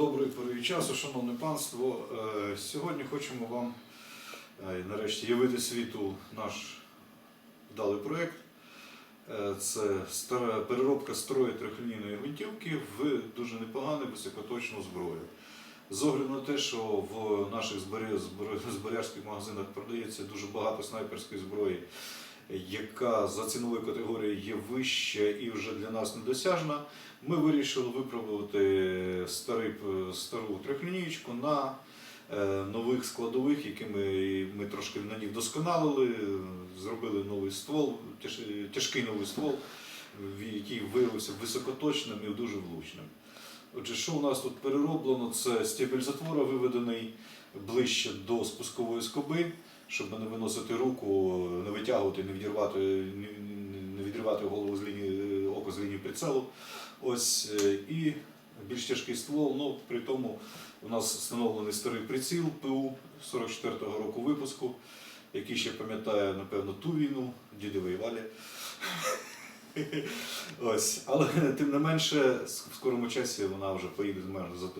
Доброї пори часу, шановне панство. Е, Сьогодні хочемо вам е, нарешті явити світу наш вдалий проєкт. Е, Це переробка старої трьохлінійної гвинтівки в дуже непогану високоточну зброю. З огляду на те, що в наших збережських магазинах продається дуже багато снайперської зброї, яка за ціновою категорією є вища і вже для нас недосяжна, ми вирішили випробувати старий, стару трьохлінійку на е, нових складових, які ми, ми трошки на них вдосконалили, зробили новий ствол, тяж- тяжкий новий ствол, який виявився високоточним і дуже влучним. Отже, що у нас тут перероблено? Це стебель затвора виведений ближче до спускової скоби, щоб не виносити руку, не витягувати, не відірвати, не, відривати голову з лінії око з лінії прицелу. Ось е, і більш тяжкий ствол. Ну при тому у нас встановлений старий приціл ПУ 44-го року випуску, який ще пам'ятає, напевно, ту війну, діди валі. Ось, але тим не менше, в скорому часі вона вже поїде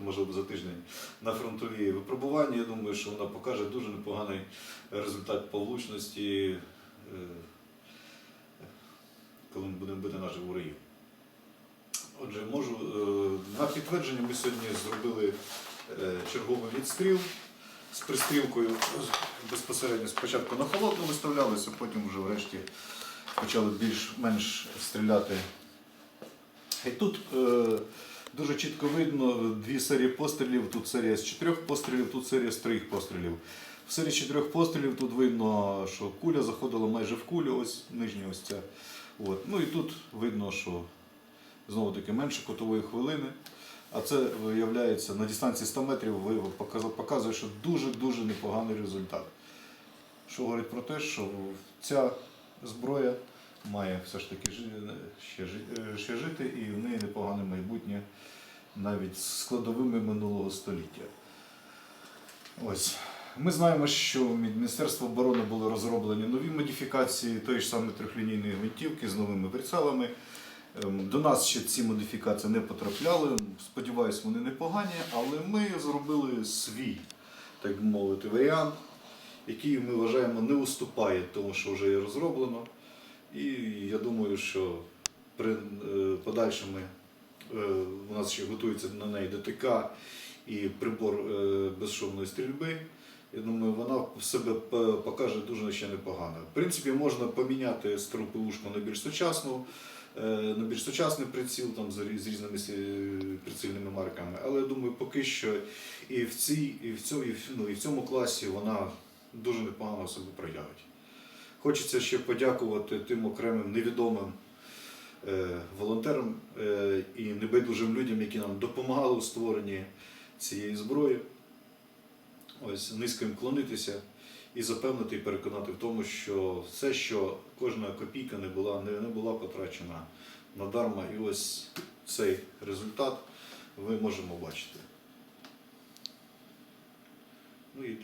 можливо за тиждень на фронтові випробування. Я думаю, що вона покаже дуже непоганий результат по влучності, е, коли ми будемо бити наших ворогів. Отже, можу е, на підтвердження ми сьогодні зробили е, черговий відстріл з пристрілкою безпосередньо спочатку на холодну виставлялися, потім вже врешті почали більш-менш стріляти. І тут е, дуже чітко видно дві серії пострілів. Тут серія з чотирьох пострілів, тут серія з трьох пострілів. В серії чотирьох пострілів тут видно, що куля заходила майже в кулю, ось нижня ось ця. От. Ну і тут видно, що знову таки менше котової хвилини. А це виявляється на дистанції 100 метрів показує, що дуже-дуже непоганий результат. Що говорить про те, що ця зброя має все ж таки ще, е, ще жити і в неї непогане майбутнє навіть з складовими минулого століття. Ось. Ми знаємо, що від Міністерства оборони були розроблені нові модифікації тої ж самої трьохлінійної гвинтівки з новими прицелами. Ем, До нас ще ці модифікації не потрапляли. Сподіваюсь, вони непогані, але ми зробили свій, так би мовити, варіант, який ми вважаємо не уступає тому, що вже є розроблено. І я думаю, що при е, подальшому е, у нас ще готується на неї ДТК і прибор е, безшумної стрільби. Я думаю, вона себе покаже дуже ще непогано. В принципі, можна поміняти стару ПУшку на більш сучасну, на більш сучасний приціл там, з різними прицільними марками. Але я думаю, поки що і в, цій, і в, цьому, і в, ну, і в цьому класі вона дуже непогано себе проявить. Хочеться ще подякувати тим окремим невідомим е, волонтерам е, і небайдужим людям, які нам допомагали у створенні цієї зброї. Ось низько їм вклонитися і запевнити і переконати в тому, що все, що кожна копійка не була, не, не була потрачена надарма. І ось цей результат ви можемо бачити. Ну і